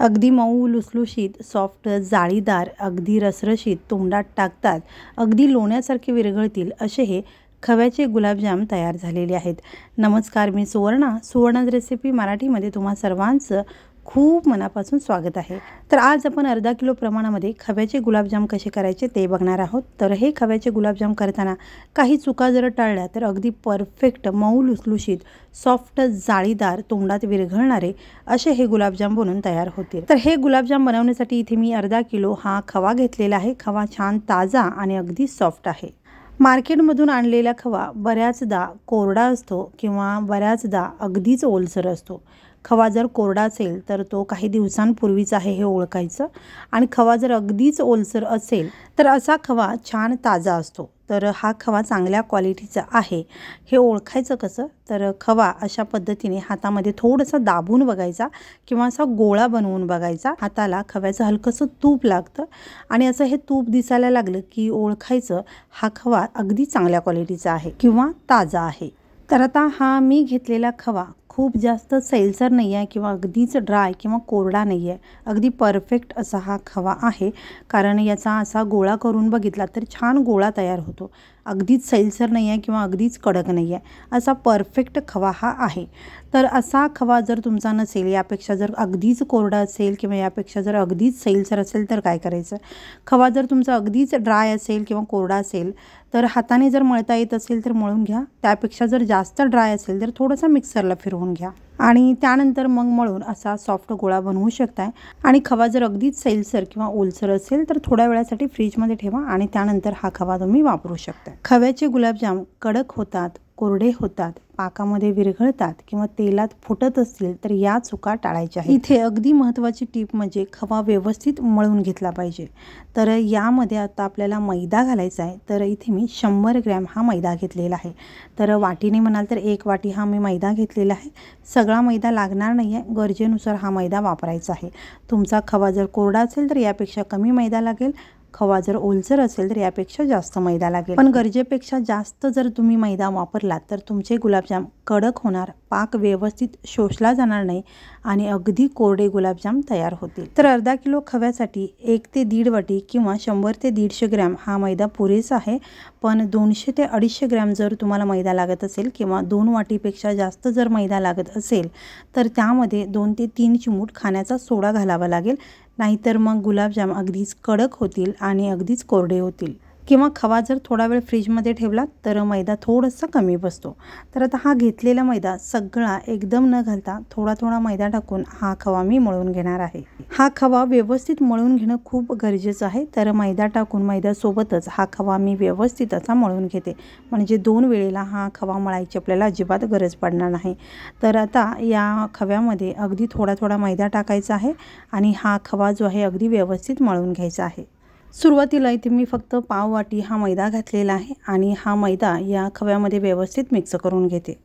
अगदी मऊ लुसलुशीत सॉफ्ट जाळीदार अगदी रसरशीत तोंडात टाकतात. अगदी लोण्यासारखे विरघळतील असे हे खव्याचे गुलाबजाम तयार झालेले आहेत. नमस्कार मी सुवर्णा. सुवर्णाज रेसिपी मराठीमध्ये तुम्हा सर्वांचं खूप मनापासून स्वागत आहे. तर आज आपण अर्धा किलो प्रमाणामध्ये खव्याचे गुलाबजाम कसे करायचे ते बघणार आहोत. तर हे खव्याचे गुलाबजाम करताना काही चुका जर टाळल्या तर अगदी परफेक्ट मऊ लुसलुशीत सॉफ्ट जाळीदार तोंडात विरघळणारे असे हे गुलाबजाम बनवून तयार होतील. तर हे गुलाबजाम बनवण्यासाठी इथे मी अर्धा किलो हा खवा घेतलेला आहे. खवा छान ताजा आणि अगदी सॉफ्ट आहे. मार्केटमधून आणलेला खवा बऱ्याचदा कोरडा असतो किंवा बऱ्याचदा अगदीच ओलसर असतो. खवा जर कोरडा असेल तर तो काही दिवसांपूर्वीच आहे हे ओळखायचं. आणि खवा जर अगदीच ओलसर असेल तर असा खवा छान ताजा असतो. तर हा खवा चांगल्या क्वालिटीचा आहे. हे ओळखायचं कसं? तर खवा अशा पद्धतीने हातामध्ये थोडंसं दाबून बघायचा किंवा असा गोळा बनवून बघायचा. हाताला खव्याचं हलकंसं तूप लागतं. आणि असं हे तूप दिसायला लागलं की ओळखायचं हा खवा अगदी चांगल्या क्वालिटीचा आहे किंवा ताजा आहे. तर आता हा मी घेतलेला खवा खूप जास्त सैलसर नाही आहे किंवा अगदीच ड्राय किंवा कोरडा नाही आहे. अगदी परफेक्ट असा हा खवा आहे. कारण याचा असा गोळा करून बघितला तर छान गोळा तयार होतो. अगदीच सैलसर नाही आहे किंवा अगदीच कडक नाही आहे असा परफेक्ट खवा हा आहे. तर असा खवा जर तुमचा नसेल यापेक्षा जर अगदीच कोरडा असेल किंवा यापेक्षा जर अगदीच सैलसर असेल तर काय करायचं? खवा जर तुमचा अगदीच ड्राय असेल किंवा कोरडा असेल तर हाताने जर मळता येत असेल तर मळून घ्या. त्यापेक्षा जर जास्त ड्राय असेल तर थोडंसं मिक्सरला फिरवून घ्या. आणि त्यानंतर मग मळून असा सॉफ्ट गोळा बनवू शकताय. आणि खवा जर अगदीच सैलसर किंवा ओलसर असेल तर थोड्या वेळासाठी फ्रीजमध्ये ठेवा आणि त्यानंतर हा खवा तुम्ही वापरू शकता खव्याचे गुलाबजाम कडक होतात कोरडे होतात पाकामध्ये विरघळतात किंवा तेलात फुटत असतील तर या चुका टाळायच्या आहेत. इथे अगदी महत्त्वाची टीप म्हणजे खवा व्यवस्थित मळून घेतला पाहिजे. तर यामध्ये आता आपल्याला मैदा घालायचा आहे. तर इथे मी शंभर ग्रॅम हा मैदा घेतलेला आहे. तर वाटीने म्हणाल तर एक वाटी हा मी मैदा घेतलेला आहे. सगळा मैदा लागणार नाही आहे गरजेनुसार हा मैदा वापरायचा आहे. तुमचा खवा जर कोरडा असेल तर यापेक्षा कमी मैदा लागेल. खवा जर ओलसर असेल तर यापेक्षा जास्त मैदा लागेल पण गरजेपेक्षा जास्त जर तुम्ही मैदा वापरलात तर तुमचे गुलाबजाम कडक होणार पाक व्यवस्थित शोषला जाणार नाही आणि अगदी कोरडे गुलाबजाम तयार होतील. तर अर्धा किलो खव्यासाठी एक ते दीड वाटी किंवा शंभर ते दीडशे ग्रॅम हा मैदा पुरेसा आहे पण दोनशे ते अडीचशे ग्रॅम जर तुम्हाला मैदा लागत असेल किंवा दोन वाटीपेक्षा जास्त जर मैदा लागत असेल तर त्यामध्ये दोन ते तीन चिमूट खाण्याचा सोडा घालावा लागेल नाहीतर मग गुलाबजाम अगदीच कडक होतील आणि अगदीच कोरडे होतील. किंवा खवा जर थोडा वेळ फ्रीजमध्ये ठेवला तर मैदा थोडासा कमी बसतो. तर आता हा घेतलेला मैदा सगळा एकदम न घालता थोडा थोडा मैदा टाकून हा खवा मी मळून घेणार आहे. हा खवा व्यवस्थित मळून घेणं खूप गरजेचं आहे. तर मैदा टाकून मैद्यासोबतच हा खवा मी व्यवस्थित असा मळून घेते. म्हणजे दोन वेळेला हा खवा मळायची आपल्याला अजिबात गरज पडणार नाही. तर आता या खव्यामध्ये अगदी थोडा थोडा मैदा टाकायचा आहे आणि हा खवा जो आहे अगदी व्यवस्थित मळून घ्यायचा आहे. सुरुवातीला इथे मी फक्त पाव वाटी हा मैदा घातलेला आहे आणि हा मैदा या खव्यामध्ये व्यवस्थित मिक्स करून घेते.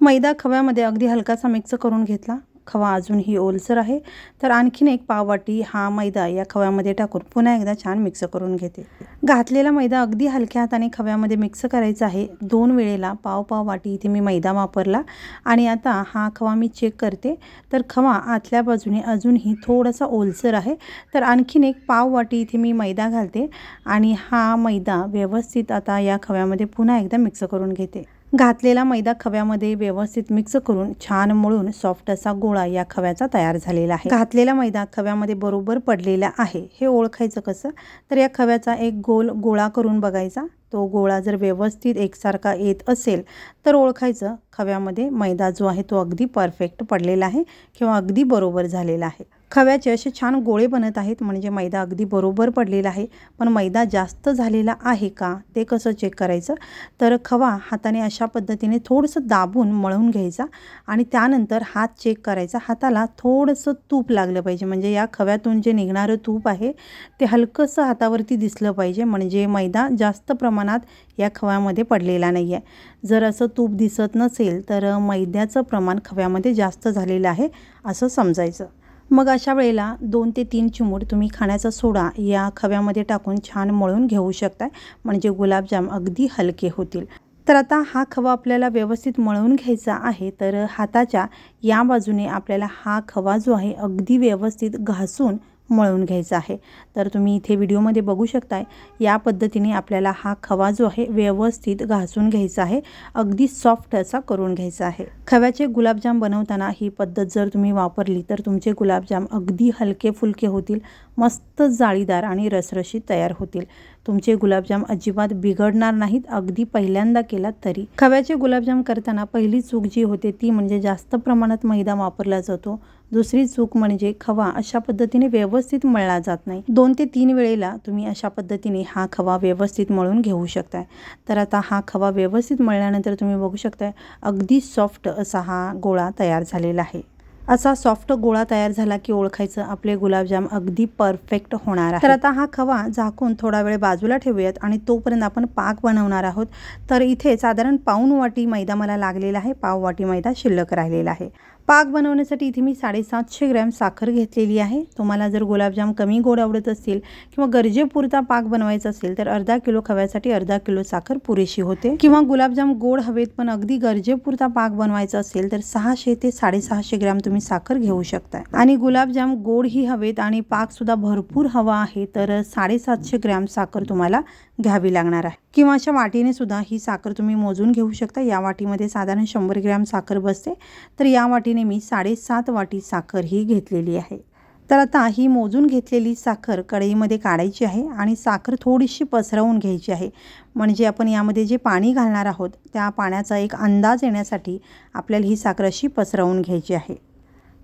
मैदा खव्यामध्ये अगदी हलकासा मिक्स करून घेतला. खवा अजूनही ओलसर आहे. तर आणखीन एक पाववाटी हा मैदा या खव्यामध्ये टाकून पुन्हा एकदा छान मिक्स करून घेते. घातलेला मैदा अगदी हलक्या हाताने खव्यामध्ये मिक्स करायचा आहे. दोन वेळेला पाव पाव वाटी इथे मी मैदा वापरला. आणि आता हा खवा मी चेक करते. तर खवा आतल्या बाजूने अजूनही थोडासा ओलसर आहे. तर आणखीन एक पाव वाटी इथे मी मैदा घालते. आणि हा मैदा व्यवस्थित आता या खव्यामध्ये पुन्हा एकदा मिक्स करून घेते. घातलेला मैदा खव्यामध्ये व्यवस्थित मिक्स करून छान मळून सॉफ्ट असा गोळा या खव्याचा तयार झालेला आहे. घातलेला मैदा खव्यामध्ये बरोबर पडलेला आहे. हे ओळखायचं कसं? तर या खव्याचा एक गोल गोळा करून बघायचा. तो गोळा जर व्यवस्थित एकसारखा येत असेल तर ओळखायचं खव्यामध्ये मैदा जो आहे तो अगदी परफेक्ट पडलेला आहे किंवा अगदी बरोबर झालेला आहे. खव्याचे असे छान गोळे बनत आहेत म्हणजे मैदा अगदी बरोबर पडलेला आहे. पण मैदा जास्त झालेला आहे का? ते कसं चेक करायचं? तर खवा हाताने अशा पद्धतीने थोडंसं दाबून मळून घ्यायचा आणि त्यानंतर हात चेक करायचा. हाताला थोडंसं तूप लागलं पाहिजे म्हणजे या खव्यातून जे निघणारं तूप आहे ते हलकंसं हातावरती दिसलं पाहिजे. म्हणजे मैदा जास्त प्रमाणात या खव्यामध्ये पडलेला नाही आहे जर असं तूप दिसत नसेल तर मैद्याचं प्रमाण खव्यामध्ये जास्त झालेलं आहे असं समजायचं. मग अशा वेळेला दोन ते तीन चिमूट तुम्ही खाण्याचा सोडा या खव्यामध्ये टाकून छान मळून घेऊ शकताय. म्हणजे गुलाबजाम अगदी हलके होतील. तर आता हा खवा आपल्याला व्यवस्थित मळून घ्यायचा आहे. तर हाताच्या या बाजूने आपल्याला हा खवा जो आहे अगदी व्यवस्थित घासून मळून घ्यायचा आहे. तर तुम्ही इथे व्हिडिओमध्ये बघू शकताय या पद्धतीने आपल्याला हा खवा जो आहे व्यवस्थित घासून घ्यायचा आहे. अगदी सॉफ्ट असा करून घ्यायचा आहे. खव्याचे गुलाबजाम बनवताना ही पद्धत जर तुम्ही वापरली तर तुमचे गुलाबजाम अगदी हलके फुलके होतील मस्त जाळीदार आणि रसरशीत तयार होतील. तुमचे गुलाबजाम अजिबात बिघडणार नाहीत अगदी पहिल्यांदा केलात तरी. खव्याचे गुलाबजाम करताना पहिली चूक जी होते ती म्हणजे जास्त प्रमाणात मैदा वापरला जातो. दुसरी चूक म्हणजे खवा अशा पद्धतीने व्यवस्थित मळला जात नाही. दोन ते तीन वेळेला तुम्ही अशा पद्धतीने हा खवा व्यवस्थित मळून घेऊ शकताय. तर आता हा खवा व्यवस्थित मळल्यानंतर तुम्ही बघू शकताय अगदी सॉफ्ट असा हा गोळा तयार झालेला आहे. असा सॉफ्ट गोळा तयार झाला की ओळखायचं आपले गुलाबजाम अगदी परफेक्ट होणार आहे. तर आता हा खवा झाकून थोडा वेळ बाजूला ठेवूयात आणि तोपर्यंत आपण पाक बनवणार आहोत. तर इथे साधारण पाऊन वाटी मैदा मला लागलेला आहे. पाव वाटी मैदा शिल्लक राहिलेला आहे. पाक बनवण्यासाठी इथे मी साडेसातशे ग्रॅम साखर घेतलेली आहे. तुम्हाला जर गुलाबजाम कमी गोड आवडत असतील किंवा गरजेपुरता पाक बनवायचा असेल तर अर्धा किलो खव्यासाठी अर्धा किलो साखर पुरेशी होते. किंवा गुलाबजाम गोड हवेत पण अगदी गरजेपुरता पाक बनवायचा असेल तर सहाशे ते साडेसहाशे ग्रॅम तुम्ही साखर घेऊ शकता आणि गुलाबजाम गोड ही हवेत आणि पाकसुद्धा भरपूर हवा आहे तर साडेसातशे ग्रॅम साखर तुम्हाला घ्यावी लागणार आहे. किंवा अशा वाटीने सुद्धा ही साखर तुम्ही मोजून घेऊ शकता. या वाटीमध्ये साधारण शंभर ग्रॅम साखर बसते. तर या वाटीने वाटीने मी साडेसात वाटी साखर ही घेतलेली आहे. तर आता ही मोजून घेतलेली साखर कढईमध्ये काढायची आहे आणि साखर थोडीशी पसरवून घ्यायची आहे. म्हणजे आपण यामध्ये जे पाणी घालणार आहोत त्या पाण्याचा एक अंदाज येण्यासाठी आपल्याला ही साखर अशी पसरवून घ्यायची आहे.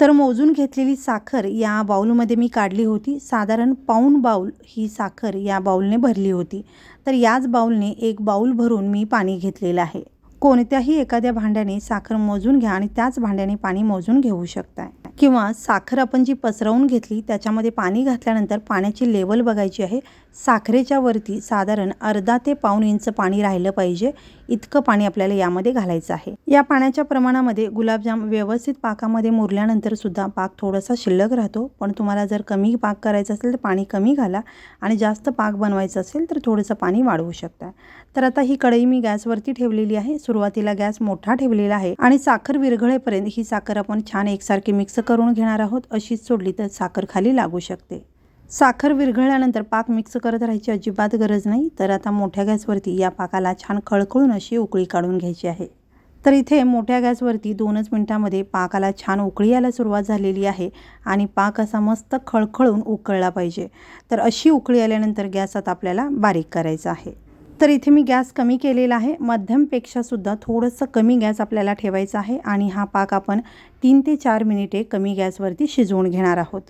तर मोजून घेतलेली साखर या बाऊलमध्ये मी काढली होती. साधारण पाऊण बाऊल ही साखर या बाऊलने भरली होती. तर याच बाऊलने एक बाऊल भरून मी पाणी घेतलेलं आहे. कोणत्याही एखाद्या भांड्याने साखर मोजून घ्या आणि त्याच भांड्याने पाणी मोजून घेऊ शकताय. किंवा साखर आपण जी पसरवून घेतली त्याच्यामध्ये पाणी घातल्यानंतर पाण्याची लेवल बघायची आहे. साखरेच्या वरती साधारण अर्धा ते पाऊण इंच पाणी राहिलं पाहिजे. इतकं पाणी आपल्याला यामध्ये घालायचं आहे. या पाण्याच्या प्रमाणामध्ये गुलाबजाम व्यवस्थित पाकामध्ये मुरल्यानंतर सुद्धा पाक थोडासा शिल्लक राहतो. पण तुम्हाला जर कमी पाक करायचं असेल तर पाणी कमी घाला आणि जास्त पाक बनवायचं असेल तर थोडंसं पाणी वाढवू शकता. तर आता ही कढई मी गॅसवरती ठेवलेली आहे. सुरुवातीला गॅस मोठा ठेवलेला आहे आणि साखर विरघळेपर्यंत ही साखर आपण छान एकसारखी मिक्स करून घेणार आहोत. अशीच सोडली तर साखर खाली लागू शकते. साखर विरघळल्यानंतर पाक मिक्स करत राहायची अजिबात गरज नाही. तर आता मोठ्या गॅसवरती या पाकाला छान खळखळून अशी उकळी काढून घ्यायची आहे. तर इथे मोठ्या गॅसवरती दोनच मिनटामध्ये पाकाला छान उकळी यायला सुरुवात झालेली आहे आणि पाक असा मस्त खळखळून उकळला पाहिजे. तर अशी उकळी आल्यानंतर गॅस आता आपल्याला बारीक करायचा आहे. तर इथे मी गॅस कमी केलेला आहे. मध्यमपेक्षासुद्धा थोडंसं कमी गॅस आपल्याला ठेवायचा आहे आणि हा पाक आपण तीन ते चार मिनिटे कमी गॅसवरती शिजवून घेणार आहोत.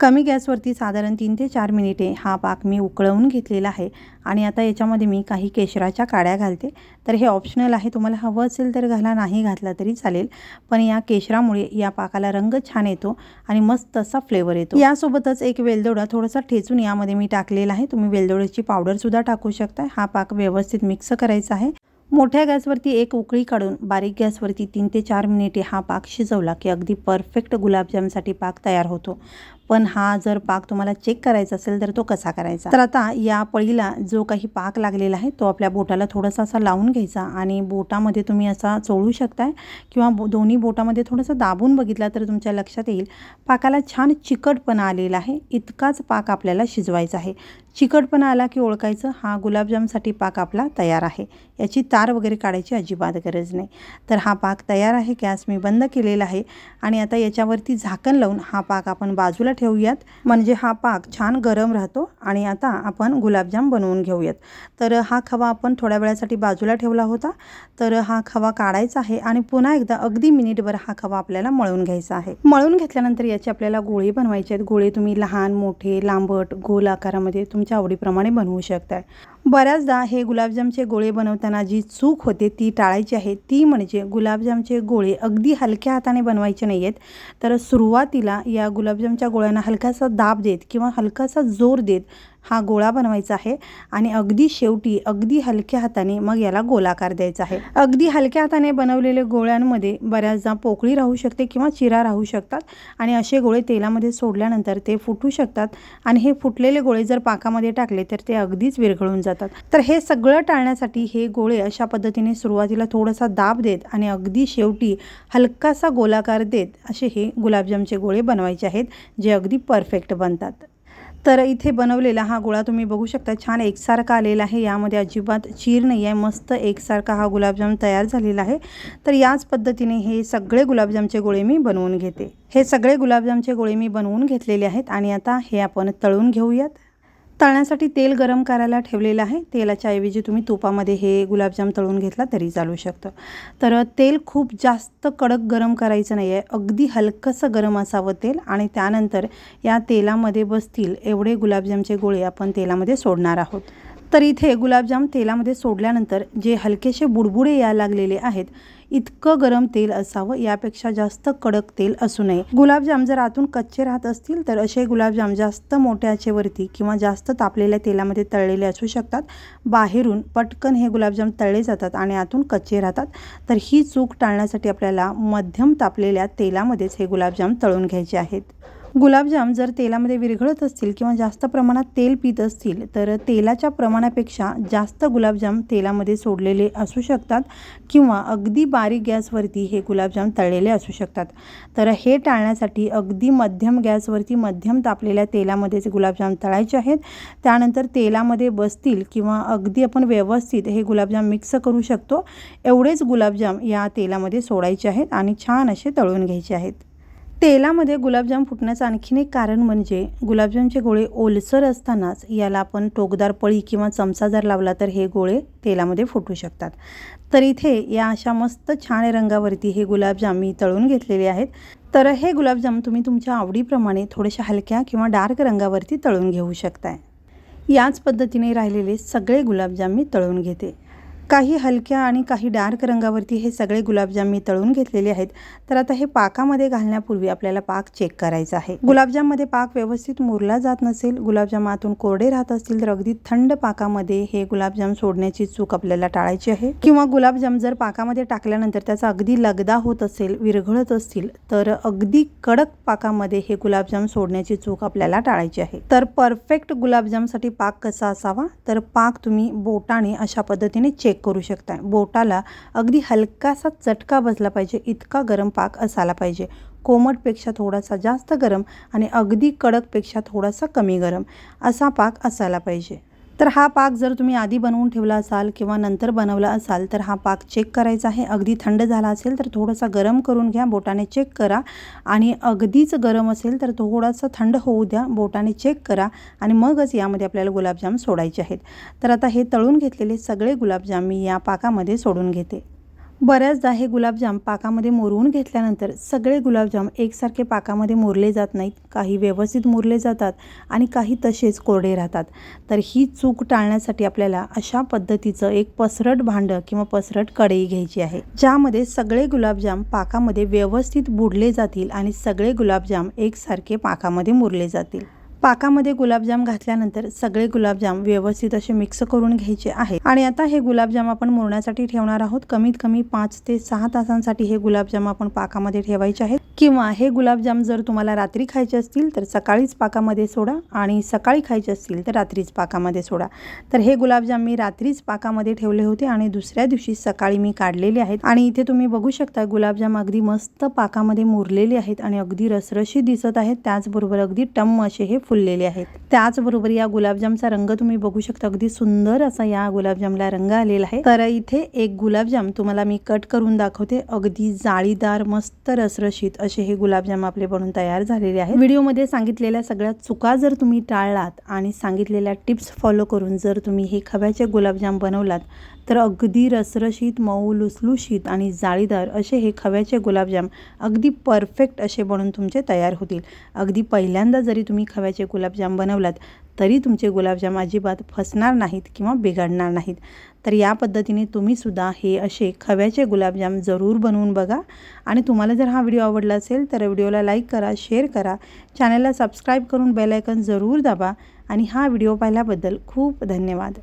कमी गॅसवरती साधारण तीन ते चार मिनिटे हा पाक मी उकळवून घेतलेला आहे. आणि आता याच्यामध्ये मी काही केशराच्या काड्या घालते. तर हे ऑप्शनल आहे. तुम्हाला हवं असेल तर घाला नाही घातला तरी चालेल. पण या केशरामुळे या पाकाला रंग छान येतो आणि मस्त असा फ्लेवर येतो. यासोबतच एक वेलदोडा थोडासा ठेचून यामध्ये मी टाकलेला आहे. तुम्ही वेलदोड्याची पावडरसुद्धा टाकू शकता. हा पाक व्यवस्थित मिक्स करायचा आहे. मोठ्या गॅसवरती एक उकळी काढून बारीक गॅसवरती तीन ते चार मिनिटे हा पाक शिजवला की अगदी परफेक्ट गुलाबजामसाठी पाक तयार होतो. पण हा जर पाक तुम्हाला चेक करायचा असेल तर तो कसा करायचा? तर आता या पळीला जो काही पाक लागलेला आहे तो आपल्या बोटाला थोडासा असा लावून घ्यायचा आणि बोटामध्ये तुम्ही असा चोळू शकताय किंवा बो दोन्ही बोटामध्ये थोडंसं दाबून बघितला तर तुमच्या लक्षात येईल पाकाला छान चिकटपणा आलेला आहे इतकाच पाक आपल्याला शिजवायचा आहे. चिकटपणा आला की ओळखायचं. हा गुलाबजामसाठी पाक आपला तयार आहे. याची तार वगैरे काढायची अजिबात गरज नाही. तर हा पाक तयार आहे. गॅस मी बंद केलेला आहे. आणि आता याच्यावरती झाकण लावून हा पाक आपण बाजूला ठेवूयात. म्हणजे हा पाक छान गरम राहतो. आणि आता आपण गुलाबजाम बनवून घेऊयात. तर हा खवा आपण थोड्या वेळासाठी बाजूला ठेवला होता. तर हा खवा काढायचा आहे. आणि पुन्हा एकदा अगदी मिनिटभर हा खवा आपल्याला मळून घ्यायचा आहे. मळून घेतल्यानंतर याचे आपल्याला गोळे बनवायचे आहेत. गोळे तुम्ही लहान मोठे लांबट गोल आकारामध्ये तुमच्या आवडीप्रमाणे बनवू शकता बऱ्याचदा हे गुलाबजामचे गोळे बनवताना जी चूक होते ती टाळायची आहे. ती म्हणजे गुलाबजामचे गोळे अगदी हलक्या हाताने बनवायचे नाही आहेत तर सुरुवातीला या गुलाबजामच्या गोळ्यांना हलकासा दाब देत किंवा हलकासा जोर देत हा गोळा बनवायचा आहे आणि अगदी शेवटी अगदी हलक्या हाताने मग याला गोलाकार द्यायचा आहे. अगदी हलक्या हाताने बनवलेले गोळ्यांमध्ये बऱ्याचदा पोकळी राहू शकते किंवा चिरा राहू शकतात आणि असे गोळे तेलामध्ये सोडल्यानंतर ते फुटू शकतात आणि हे फुटलेले गोळे जर पाकामध्ये टाकले तर ते अगदीच विरघळून जातात. तर हे सगळं टाळण्यासाठी हे गोळे अशा पद्धतीने सुरुवातीला थोडासा दाब देत आणि अगदी शेवटी हलकासा गोलाकार देत असे हे गुलाबजामचे गोळे बनवायचे आहेत जे अगदी परफेक्ट बनतात. तर इथे बनवलेला हा गोळा तुम्ही बघू शकता. छान एकसारखा आलेला आहे. यामध्ये अजिबात चीर नाही आहे. मस्त एकसारखा हा गुलाबजाम तयार झालेला आहे. तर याच पद्धतीने हे सगळे गुलाबजामचे गोळे मी बनवून घेते. हे सगळे गुलाबजामचे गोळे मी बनवून घेतलेले आहेत आणि आता हे आपण तळून घेऊयात. तळण्यासाठी तेल गरम करायला ठेवलेलं आहे. तेलाच्या ऐवजी तुम्ही तुपामध्ये हे गुलाबजाम तळून घेतला तरी चालू शकतं. तर तेल खूप जास्त कडक गरम करायचं नाही आहे अगदी हलकंसं गरम असावं तेल आणि त्यानंतर या तेलामध्ये बसतील एवढे गुलाबजामचे गोळे आपण तेलामध्ये सोडणार आहोत. तर इथे गुलाबजाम तेलामध्ये सोडल्यानंतर जे हलकेसे बुडबुडे यायला लागलेले आहेत इतकं गरम तेल असावं यापेक्षा जास्त कडक तेल असू नये. गुलाबजाम जर आतून कच्चे राहत असतील तर असे गुलाबजाम जास्त मोठ्या आचेवरती किंवा जास्त तापलेल्या तेलामध्ये तळलेले असू शकतात. बाहेरून पटकन हे गुलाबजाम तळले जातात आणि आतून कच्चे राहतात. तर ही चूक टाळण्यासाठी आपल्याला मध्यम तापलेल्या तेलामध्येच हे गुलाबजाम तळून घ्यायचे आहेत. गुलाबजाम जर तेलामध्ये विरघळत असतील किंवा जास्त प्रमाणात तेल पित असतील तर तेलाच्या प्रमाणापेक्षा जास्त गुलाबजाम तेलामध्ये सोडलेले असू शकतात किंवा अगदी बारीक गॅसवरती हे गुलाबजाम तळलेले असू शकतात. तर हे टाळण्यासाठी अगदी मध्यम गॅसवरती मध्यम तापलेल्या तेलामध्येच गुलाबजाम तळायचे आहेत. त्यानंतर तेलामध्ये बसतील किंवा अगदी आपण व्यवस्थित हे गुलाबजाम मिक्स करू शकतो एवढेच गुलाबजाम या तेलामध्ये सोडायचे आहेत आणि छान असे तळून घ्यायचे आहेत. तेलामध्ये गुलाबजाम फुटण्याचं आणखीन एक कारण म्हणजे गुलाबजामचे गोळे ओलसर असतानाच याला आपण टोकदार पळी किंवा चमचा जर लावला तर हे गोळे तेलामध्ये फुटू शकतात. तर इथे या अशा मस्त छान रंगावरती हे गुलाबजाम मी तळून घेतलेले आहेत. तर हे गुलाबजाम तुम्ही तुमच्या आवडीप्रमाणे थोड्याशा हलक्या किंवा डार्क रंगावरती तळून घेऊ शकताय. याच पद्धतीने राहिलेले सगळे गुलाबजाम मी तळून घेते. काही हलक्या आणि काही डार्क रंगावरती हे सगळे गुलाबजाम मी तळून घेतलेले आहेत. तर आता हे पाकामध्ये घालण्यापूर्वी आपल्याला पाक चेक करायचा आहे. गुलाबजाममध्ये पाक व्यवस्थित मुरला जात नसेल गुलाबजाम आतून कोरडे राहत असतील तर अगदी थंड पाकामध्ये हे गुलाबजाम सोडण्याची चूक आपल्याला टाळायची आहे. किंवा गुलाबजाम जर पाकामध्ये टाकल्यानंतर त्याचा अगदी लगदा होत असेल विरघळत असतील तर अगदी कडक पाकामध्ये हे गुलाबजाम सोडण्याची चूक आपल्याला टाळायची आहे. तर परफेक्ट गुलाबजामसाठी पाक कसा असावा? तर पाक तुम्ही बोटाने अशा पद्धतीने चेक करू शकता. बोटाला अगदी हलकासा चटका बसला पाहिजे इतका गरम पाक असायला पाहिजे. कोमटपेक्षा थोडासा जास्त गरम आणि अगदी कडकपेक्षा थोडासा कमी गरम असा पाक असायला पाहिजे. तर हा पाक जर तुम्ही आधी बनवून ठेवला असाल किंवा नंतर बनवला असाल तर हा पाक चेक करायचा आहे. अगदी थंड झाला असेल तर थोडासा गरम करून घ्या बोटाने चेक करा. आणि अगदीच गरम असेल तर थोडासा थंड होऊ द्या बोटाने चेक करा. आणि मगच यामध्ये आपल्याला गुलाबजाम सोडायचे आहेत. तर आता हे तळून घेतलेले सगळे गुलाबजाम मी या पाकामध्ये सोडून घेते. बऱ्याचदा हे गुलाबजाम पाकामध्ये मुरवून घेतल्यानंतर सगळे गुलाबजाम एकसारखे पाकामध्ये मुरले जात नाहीत. काही व्यवस्थित मुरले जातात आणि काही तसेच कोरडे राहतात. तर ही चूक टाळण्यासाठी आपल्याला अशा पद्धतीचं एक पसरट भांडं किंवा पसरट कढई घ्यायची आहे ज्यामध्ये सगळे गुलाबजाम पाकामध्ये व्यवस्थित बुडले जातील आणि सगळे गुलाबजाम एकसारखे पाकामध्ये मुरले जातील. पाकामध्ये गुलाबजाम घातल्यानंतर सगळे गुलाबजाम व्यवस्थित असे मिक्स करून घ्यायचे आहे. आणि आता हे गुलाबजाम आपण मुरण्यासाठी ठेवणार आहोत. कमीत कमी पाच ते सहा तासांसाठी हे गुलाबजाम आपण पाकामध्ये ठेवायचे आहेत. किंवा हे गुलाबजाम जर तुम्हाला रात्री खायचे असतील तर सकाळीच पाकामध्ये सोडा आणि सकाळी खायचे असतील तर रात्रीच पाकामध्ये सोडा. तर हे गुलाबजाम मी रात्रीच पाकामध्ये ठेवले होते आणि दुसऱ्या दिवशी सकाळी मी काढलेले आहेत. आणि इथे तुम्ही बघू शकता गुलाबजाम अगदी मस्त पाकामध्ये मुरलेले आहेत आणि अगदी रसरशी दिसत आहेत. त्याचबरोबर अगदी टम्म असे हे फुललेले आहेत. त्याचबरोबर या गुलाबजामचा रंग तुम्ही बघू शकता. अगदी सुंदर असा या गुलाबजामला रंग आलेला आहे. तर इथे एक गुलाबजाम तुम्हाला मी कट करून दाखवते. अगदी जाळीदार मस्त रसरशीत असे हे गुलाबजाम आपले बनून तयार झालेले आहेत. व्हिडिओमध्ये सांगितलेल्या सगळ्या चुका जर तुम्ही टाळलात आणि सांगितलेल्या टिप्स फॉलो करून जर तुम्ही हे खव्याचे गुलाबजाम बनवलात तर अगदी रसरशीत मऊ लुसलुशीत आणि जाळीदार असे हे खव्याचे गुलाबजाम अगदी परफेक्ट असे बनून तुमचे तयार होतील. अगदी पहिल्यांदा जरी तुम्ही खव्याचे गुलाबजाम बनवलात तरी तुमचे गुलाबजाम अजिबात फसणार नाहीत किंवा बिघडणार नाहीत. तर या पद्धतीने तुम्हीसुद्धा हे असे खव्याचे गुलाबजाम जरूर बनवून बघा. आणि तुम्हाला जर हा व्हिडिओ आवडला असेल तर व्हिडिओला लाईक करा शेअर करा. चॅनलला सबस्क्राईब करून बेलायकन जरूर दाबा. आणि हा व्हिडिओ पाहिल्याबद्दल खूप धन्यवाद.